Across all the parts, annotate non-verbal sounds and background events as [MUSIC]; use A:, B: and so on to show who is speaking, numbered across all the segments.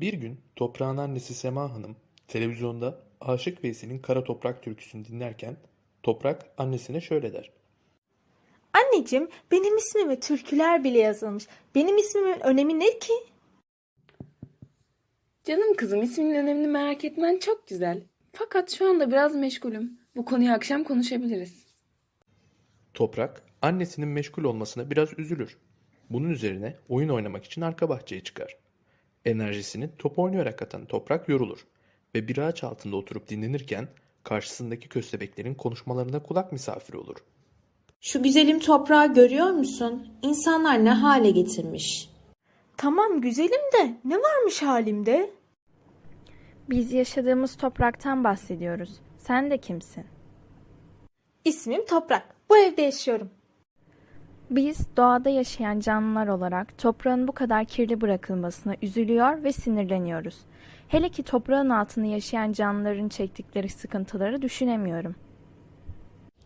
A: Bir gün toprağın annesi Sema Hanım televizyonda Aşık Veysel'in Kara Toprak türküsünü dinlerken toprak annesine şöyle der.
B: Anneciğim, benim ismime türküler bile yazılmış. Benim ismimin önemi ne ki?
C: Canım kızım isminin önemini merak etmen çok güzel. Fakat şu anda biraz meşgulüm. Bu konuyu akşam konuşabiliriz.
A: Toprak annesinin meşgul olmasına biraz üzülür. Bunun üzerine oyun oynamak için arka bahçeye çıkar. Enerjisini top oynayarak atan toprak yorulur ve bir ağaç altında oturup dinlenirken karşısındaki köstebeklerin konuşmalarına kulak misafiri olur.
D: Şu güzelim toprağı görüyor musun? İnsanlar ne hale getirmiş.
B: Tamam güzelim de ne varmış halimde?
E: Biz yaşadığımız topraktan bahsediyoruz. Sen de kimsin?
B: İsmim Toprak. Bu evde yaşıyorum.
E: Biz doğada yaşayan canlılar olarak toprağın bu kadar kirli bırakılmasına üzülüyor ve sinirleniyoruz. Hele ki toprağın altında yaşayan canlıların çektikleri sıkıntıları düşünemiyorum.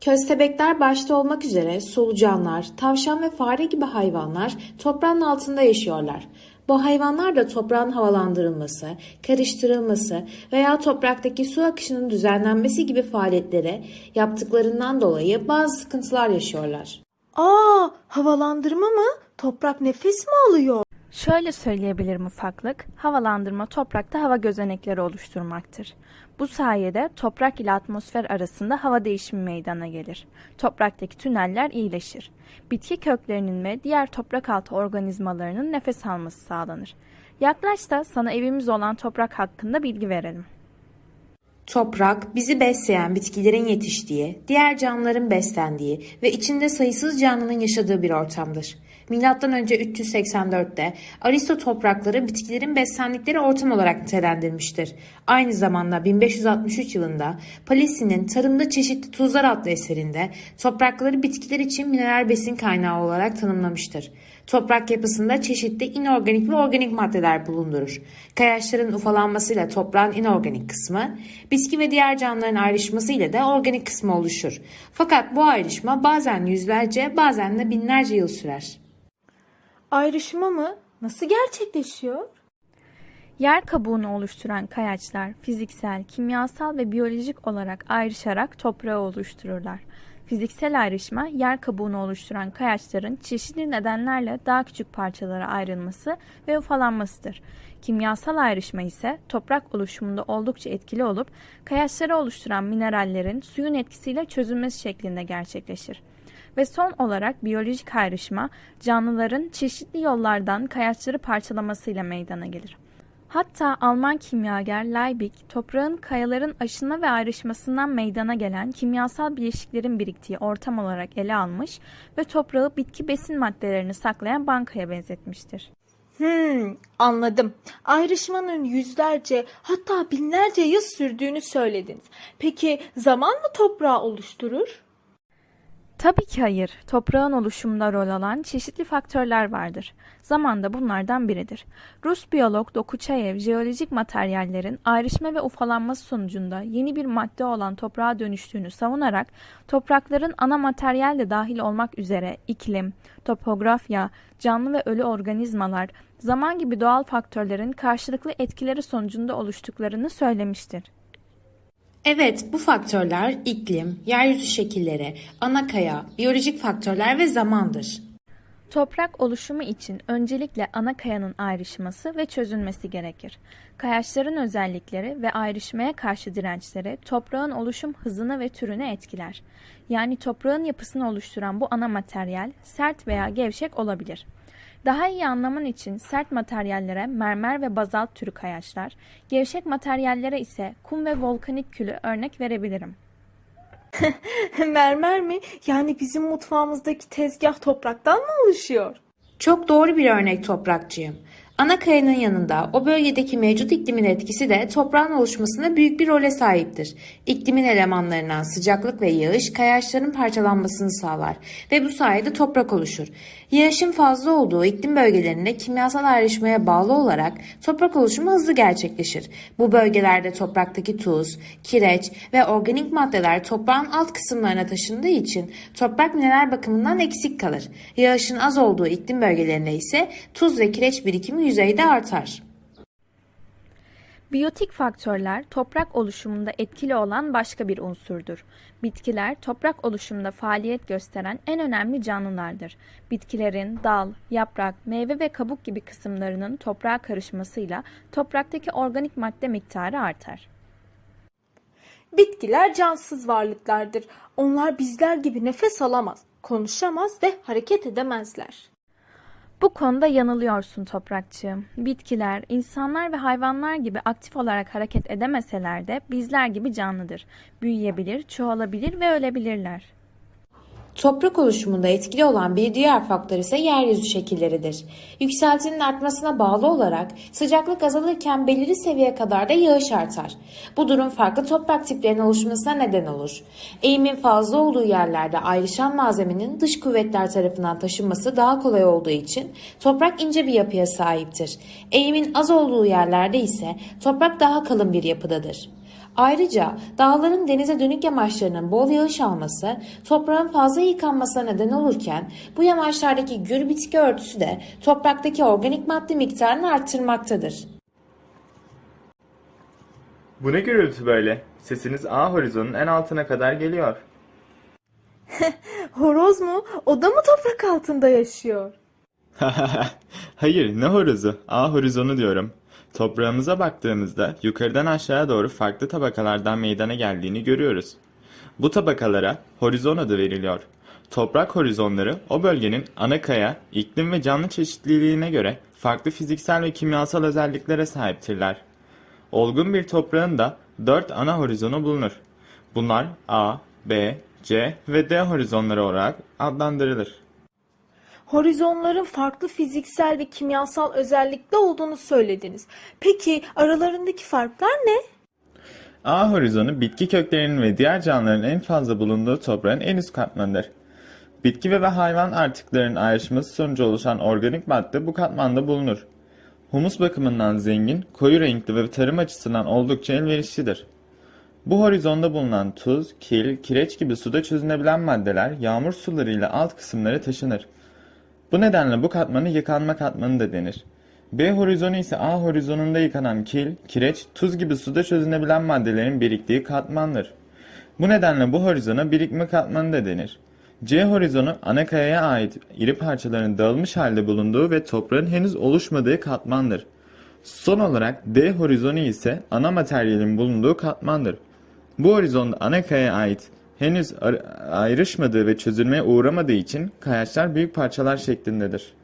D: Köstebekler başta olmak üzere solucanlar, tavşan ve fare gibi hayvanlar toprağın altında yaşıyorlar. Bu hayvanlar da toprağın havalandırılması, karıştırılması veya topraktaki su akışının düzenlenmesi gibi faaliyetlere yaptıklarından dolayı bazı sıkıntılar yaşıyorlar.
B: Aa, havalandırma mı? Toprak nefes mi alıyor?
E: Şöyle söyleyebilirim ufaklık, havalandırma toprakta hava gözenekleri oluşturmaktır. Bu sayede toprak ile atmosfer arasında hava değişimi meydana gelir. Topraktaki tüneller iyileşir. Bitki köklerinin ve diğer toprak altı organizmalarının nefes alması sağlanır. Yaklaş da sana evimiz olan toprak hakkında bilgi verelim.
D: Toprak, bizi besleyen bitkilerin yetiştiği, diğer canlıların beslendiği ve içinde sayısız canlının yaşadığı bir ortamdır. Milattan önce 384'te Aristo toprakları bitkilerin beslendikleri ortam olarak nitelendirmiştir. Aynı zamanda 1563 yılında Palisi'nin Tarımda Çeşitli Tuzlar adlı eserinde toprakları bitkiler için mineral besin kaynağı olarak tanımlamıştır. Toprak yapısında çeşitli inorganik ve organik maddeler bulundurur. Kayaçların ufalanmasıyla toprağın inorganik kısmı, bitki ve diğer canlıların ayrışması ile de organik kısmı oluşur. Fakat bu ayrışma bazen yüzlerce, bazen de binlerce yıl sürer.
B: Ayrışma mı? Nasıl gerçekleşiyor?
E: Yer kabuğunu oluşturan kayaçlar fiziksel, kimyasal ve biyolojik olarak ayrışarak toprağı oluştururlar. Fiziksel ayrışma yer kabuğunu oluşturan kayaçların çeşitli nedenlerle daha küçük parçalara ayrılması ve ufalanmasıdır. Kimyasal ayrışma ise toprak oluşumunda oldukça etkili olup kayaçları oluşturan minerallerin suyun etkisiyle çözülmesi şeklinde gerçekleşir. Ve son olarak biyolojik ayrışma canlıların çeşitli yollardan kayaçları parçalamasıyla meydana gelir. Hatta Alman kimyager Liebig, toprağın kayaların aşınma ve ayrışmasından meydana gelen kimyasal bileşiklerin biriktiği ortam olarak ele almış ve toprağı bitki besin maddelerini saklayan bankaya benzetmiştir.
B: Hmm, anladım. Ayrışmanın yüzlerce hatta binlerce yıl sürdüğünü söylediniz. Peki zaman mı toprağı oluşturur?
E: Tabii ki hayır. Toprağın oluşumunda rol alan çeşitli faktörler vardır. Zaman da bunlardan biridir. Rus biyolog Dokuçayev, jeolojik materyallerin ayrışma ve ufalanması sonucunda yeni bir madde olan toprağa dönüştüğünü savunarak toprakların ana materyal de dahil olmak üzere iklim, topografya, canlı ve ölü organizmalar, zaman gibi doğal faktörlerin karşılıklı etkileri sonucunda oluştuklarını söylemiştir.
D: Evet, bu faktörler iklim, yeryüzü şekilleri, ana kaya, biyolojik faktörler ve zamandır.
E: Toprak oluşumu için öncelikle ana kayanın ayrışması ve çözülmesi gerekir. Kayaçların özellikleri ve ayrışmaya karşı dirençleri toprağın oluşum hızını ve türünü etkiler. Yani toprağın yapısını oluşturan bu ana materyal sert veya gevşek olabilir. Daha iyi anlaman için sert materyallere mermer ve bazalt türü kayaçlar, gevşek materyallere ise kum ve volkanik külü örnek verebilirim. [LAUGHS]
B: Mermer mi? Yani bizim mutfağımızdaki tezgah topraktan mı oluşuyor?
D: Çok doğru bir örnek toprakçıyım. Ana kayanın yanında o bölgedeki mevcut iklimin etkisi de toprağın oluşmasında büyük bir role sahiptir. İklimin elemanlarından sıcaklık ve yağış kayaçların parçalanmasını sağlar ve bu sayede toprak oluşur. Yağışın fazla olduğu iklim bölgelerinde kimyasal ayrışmaya bağlı olarak toprak oluşumu hızlı gerçekleşir. Bu bölgelerde topraktaki tuz, kireç ve organik maddeler toprağın alt kısımlarına taşındığı için toprak mineral bakımından eksik kalır. Yağışın az olduğu iklim bölgelerinde ise tuz ve kireç birikimi yüzeyde artar.
E: Biyotik faktörler toprak oluşumunda etkili olan başka bir unsurdur. Bitkiler toprak oluşumunda faaliyet gösteren en önemli canlılardır. Bitkilerin dal, yaprak, meyve ve kabuk gibi kısımlarının toprağa karışmasıyla topraktaki organik madde miktarı artar.
B: Bitkiler cansız varlıklardır. Onlar bizler gibi nefes alamaz, konuşamaz ve hareket edemezler.
E: Bu konuda yanılıyorsun toprakçığım. Bitkiler, insanlar ve hayvanlar gibi aktif olarak hareket edemeseler de bizler gibi canlıdır. Büyüyebilir, çoğalabilir ve ölebilirler.
D: Toprak oluşumunda etkili olan bir diğer faktör ise yeryüzü şekilleridir. Yükseltinin artmasına bağlı olarak sıcaklık azalırken belirli seviyeye kadar da yağış artar. Bu durum farklı toprak tiplerinin oluşmasına neden olur. Eğimin fazla olduğu yerlerde ayrışan malzemenin dış kuvvetler tarafından taşınması daha kolay olduğu için toprak ince bir yapıya sahiptir. Eğimin az olduğu yerlerde ise toprak daha kalın bir yapıdadır. Ayrıca dağların denize dönük yamaçlarının bol yağış alması toprağın fazla yıkanmasına neden olurken bu yamaçlardaki gür bitki örtüsü de topraktaki organik madde miktarını arttırmaktadır.
F: Bu ne gürültü böyle? Sesiniz A horizonun en altına kadar geliyor. [LAUGHS]
B: Horoz mu? O da mı toprak altında yaşıyor? [LAUGHS]
F: Hayır, ne horozu? A horizonu diyorum. Toprağımıza baktığımızda yukarıdan aşağıya doğru farklı tabakalardan meydana geldiğini görüyoruz. Bu tabakalara horizon adı veriliyor. Toprak horizonları o bölgenin ana kaya, iklim ve canlı çeşitliliğine göre farklı fiziksel ve kimyasal özelliklere sahiptirler. Olgun bir toprağın da 4 ana horizonu bulunur. Bunlar A, B, C ve D horizonları olarak adlandırılır.
B: Horizonların farklı fiziksel ve kimyasal özellikte olduğunu söylediniz. Peki aralarındaki farklar ne?
F: A horizonu bitki köklerinin ve diğer canlıların en fazla bulunduğu toprağın en üst katmanıdır. Bitki ve hayvan artıklarının ayrışması sonucu oluşan organik madde bu katmanda bulunur. Humus bakımından zengin, koyu renkli ve tarım açısından oldukça elverişlidir. Bu horizonda bulunan tuz, kil, kireç gibi suda çözünebilen maddeler yağmur sularıyla alt kısımlara taşınır. Bu nedenle bu katmanı yıkanma katmanı da denir. B horizonu ise A horizonunda yıkanan kil, kireç, tuz gibi suda çözünebilen maddelerin biriktiği katmandır. Bu nedenle bu horizona birikme katmanı da denir. C horizonu ana kayaya ait iri parçaların dağılmış halde bulunduğu ve toprağın henüz oluşmadığı katmandır. Son olarak D horizonu ise ana materyalin bulunduğu katmandır. Bu horizonda ana kayaya ait henüz ayrışmadığı ve çözülmeye uğramadığı için kayaçlar büyük parçalar şeklindedir.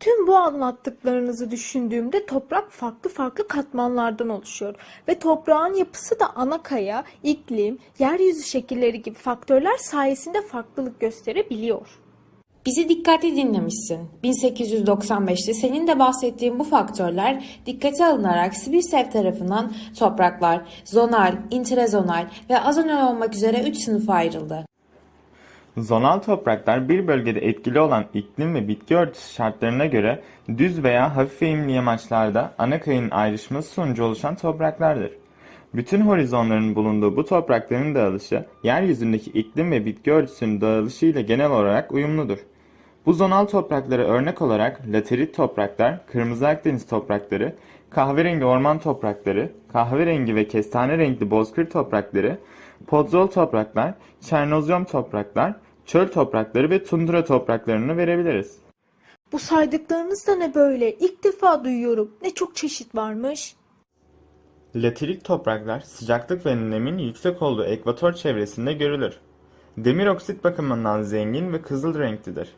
B: Tüm bu anlattıklarınızı düşündüğümde toprak farklı farklı katmanlardan oluşuyor ve toprağın yapısı da ana kaya, iklim, yeryüzü şekilleri gibi faktörler sayesinde farklılık gösterebiliyor.
D: Bizi dikkatli dinlemişsin. 1895'te senin de bahsettiğin bu faktörler dikkate alınarak Sibirsev tarafından topraklar zonal, intrezonal ve azonal olmak üzere 3 sınıfa ayrıldı.
F: Zonal topraklar bir bölgede etkili olan iklim ve bitki örtüsü şartlarına göre düz veya hafif eğimli yamaçlarda ana kayının ayrışması sonucu oluşan topraklardır. Bütün horizonların bulunduğu bu toprakların dağılışı, yeryüzündeki iklim ve bitki örtüsünün dağılışı ile genel olarak uyumludur. Bu zonal topraklara örnek olarak laterit topraklar, kırmızı Akdeniz toprakları, kahverengi orman toprakları, kahverengi ve kestane renkli bozkır toprakları, podzol topraklar, çernozyom topraklar, çöl toprakları ve tundra topraklarını verebiliriz.
B: Bu saydıklarınız da ne böyle? İlk defa duyuyorum. Ne çok çeşit varmış.
F: Laterit topraklar sıcaklık ve nemin yüksek olduğu ekvator çevresinde görülür. Demir oksit bakımından zengin ve kızıl renklidir.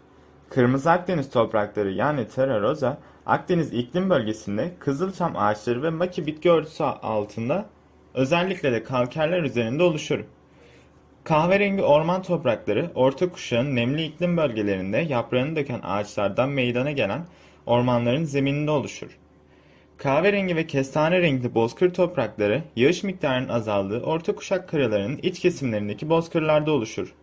F: Kırmızı Akdeniz toprakları yani Terra Rosa, Akdeniz iklim bölgesinde kızılçam ağaçları ve maki bitki örtüsü altında özellikle de kalkerler üzerinde oluşur. Kahverengi orman toprakları orta kuşağın nemli iklim bölgelerinde yaprağını döken ağaçlardan meydana gelen ormanların zemininde oluşur. Kahverengi ve kestane renkli bozkır toprakları yağış miktarının azaldığı orta kuşak karalarının iç kesimlerindeki bozkırlarda oluşur.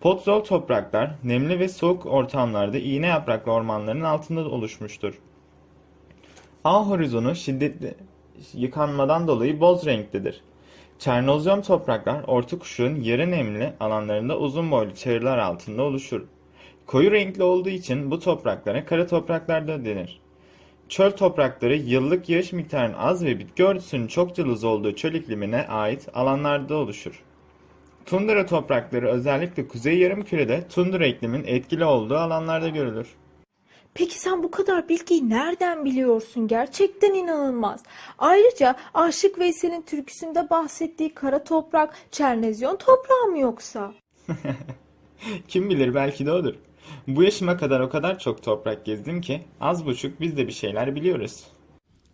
F: Potzol topraklar nemli ve soğuk ortamlarda iğne yapraklı ormanların altında oluşmuştur. A horizonu şiddetli yıkanmadan dolayı boz renklidir. Çernozyom topraklar orta kuşağın yarı nemli alanlarında uzun boylu çayırlar altında oluşur. Koyu renkli olduğu için bu topraklara kara topraklar da denir. Çöl toprakları yıllık yağış miktarının az ve bitki örtüsünün çok cılız olduğu çöl iklimine ait alanlarda oluşur. Tundra toprakları özellikle kuzey yarımkürede tundra iklimin etkili olduğu alanlarda görülür.
B: Peki sen bu kadar bilgiyi nereden biliyorsun? Gerçekten inanılmaz. Ayrıca Aşık Veysel'in türküsünde bahsettiği kara toprak Çernezyon toprağı mı yoksa? [LAUGHS]
F: Kim bilir belki de odur. Bu yaşıma kadar o kadar çok toprak gezdim ki az buçuk biz de bir şeyler biliyoruz.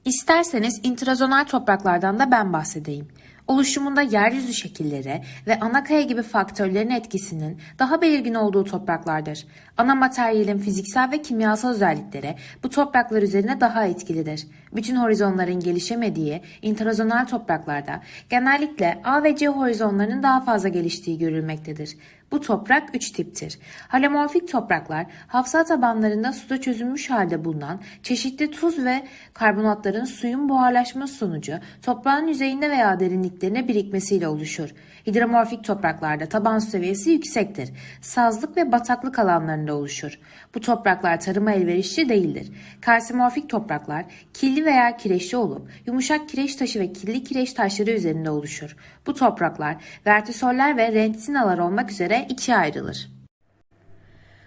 D: İsterseniz intrazonal topraklardan da ben bahsedeyim. Oluşumunda yeryüzü şekilleri ve ana kaya gibi faktörlerin etkisinin daha belirgin olduğu topraklardır. Ana materyalin fiziksel ve kimyasal özellikleri bu topraklar üzerine daha etkilidir. Bütün horizonların gelişemediği intrazonal topraklarda genellikle A ve C horizonlarının daha fazla geliştiği görülmektedir. Bu toprak üç tiptir. Halomorfik topraklar hafıza tabanlarında suda çözülmüş halde bulunan çeşitli tuz ve karbonatların suyun buharlaşması sonucu toprağın yüzeyinde veya derinliklerine birikmesiyle oluşur. Hidromorfik topraklarda taban su seviyesi yüksektir. Sazlık ve bataklık alanlarında oluşur. Bu topraklar tarıma elverişli değildir. Karsimorfik topraklar killi veya kireçli olup yumuşak kireç taşı ve kirli kireç taşları üzerinde oluşur. Bu topraklar vertisoller ve rentsinalar olmak üzere ikiye ayrılır.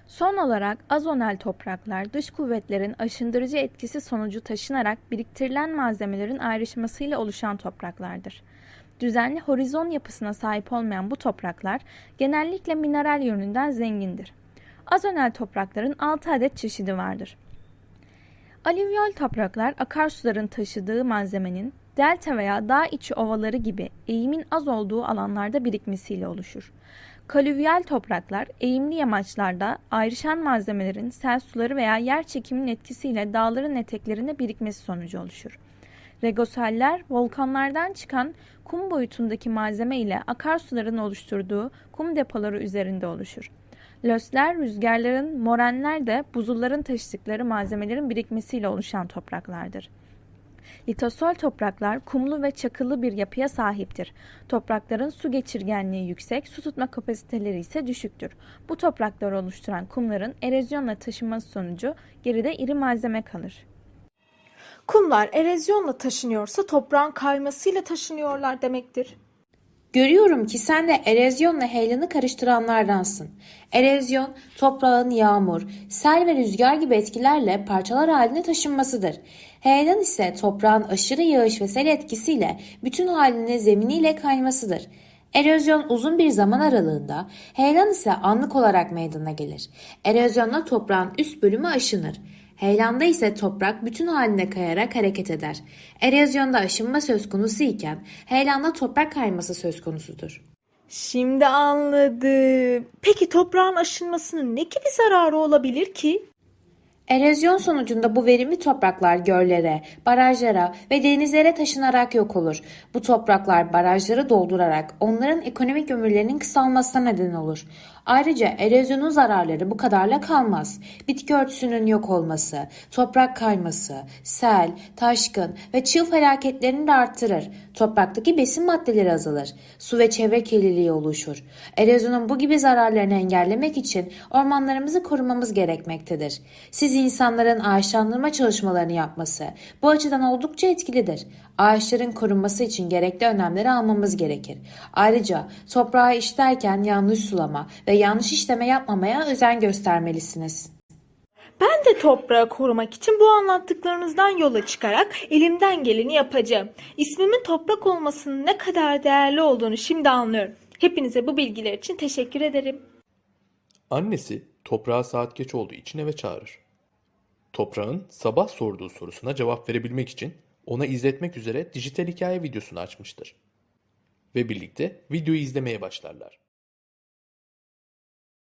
E: Son olarak azonel topraklar dış kuvvetlerin aşındırıcı etkisi sonucu taşınarak biriktirilen malzemelerin ayrışmasıyla oluşan topraklardır. Düzenli horizon yapısına sahip olmayan bu topraklar genellikle mineral yönünden zengindir. Azonel toprakların 6 adet çeşidi vardır. Alüvyal topraklar akarsuların taşıdığı malzemenin delta veya dağ içi ovaları gibi eğimin az olduğu alanlarda birikmesiyle oluşur. Kalüvyal topraklar eğimli yamaçlarda ayrışan malzemelerin sel suları veya yer çekiminin etkisiyle dağların eteklerine birikmesi sonucu oluşur. Regosaller volkanlardan çıkan kum boyutundaki malzeme ile akarsuların oluşturduğu kum depoları üzerinde oluşur. Lösler, rüzgarların, morenler de buzulların taşıdıkları malzemelerin birikmesiyle oluşan topraklardır. Litosol topraklar kumlu ve çakıllı bir yapıya sahiptir. Toprakların su geçirgenliği yüksek, su tutma kapasiteleri ise düşüktür. Bu toprakları oluşturan kumların erozyonla taşınması sonucu geride iri malzeme kalır.
B: Kumlar erozyonla taşınıyorsa toprağın kaymasıyla taşınıyorlar demektir.
D: Görüyorum ki sen de erozyonla heyelanı karıştıranlardansın. Erozyon, toprağın yağmur, sel ve rüzgar gibi etkilerle parçalar haline taşınmasıdır. Heyelan ise toprağın aşırı yağış ve sel etkisiyle bütün haline zeminiyle kaymasıdır. Erozyon uzun bir zaman aralığında, heyelan ise anlık olarak meydana gelir. Erozyonla toprağın üst bölümü aşınır. Heyelanda ise toprak bütün haline kayarak hareket eder. Erozyonda aşınma söz konusu iken heyelanda toprak kayması söz konusudur.
B: Şimdi anladım. Peki toprağın aşınmasının ne gibi zararı olabilir ki?
D: Erozyon sonucunda bu verimli topraklar göllere, barajlara ve denizlere taşınarak yok olur. Bu topraklar barajları doldurarak onların ekonomik ömürlerinin kısalmasına neden olur. Ayrıca erozyonun zararları bu kadarla kalmaz. Bitki örtüsünün yok olması, toprak kayması, sel, taşkın ve çığ felaketlerini de arttırır. Topraktaki besin maddeleri azalır. Su ve çevre kirliliği oluşur. Erozyonun bu gibi zararlarını engellemek için ormanlarımızı korumamız gerekmektedir. Siz insanların ağaçlandırma çalışmalarını yapması bu açıdan oldukça etkilidir. Ağaçların korunması için gerekli önlemleri almamız gerekir. Ayrıca toprağı işlerken yanlış sulama ve yanlış işleme yapmamaya özen göstermelisiniz.
B: Ben de toprağı korumak için bu anlattıklarınızdan yola çıkarak elimden geleni yapacağım. İsmimin toprak olmasının ne kadar değerli olduğunu şimdi anlıyorum. Hepinize bu bilgiler için teşekkür ederim.
A: Annesi toprağa saat geç olduğu için eve çağırır. Toprağın sabah sorduğu sorusuna cevap verebilmek için ona izletmek üzere dijital hikaye videosunu açmıştır. Ve birlikte videoyu izlemeye başlarlar.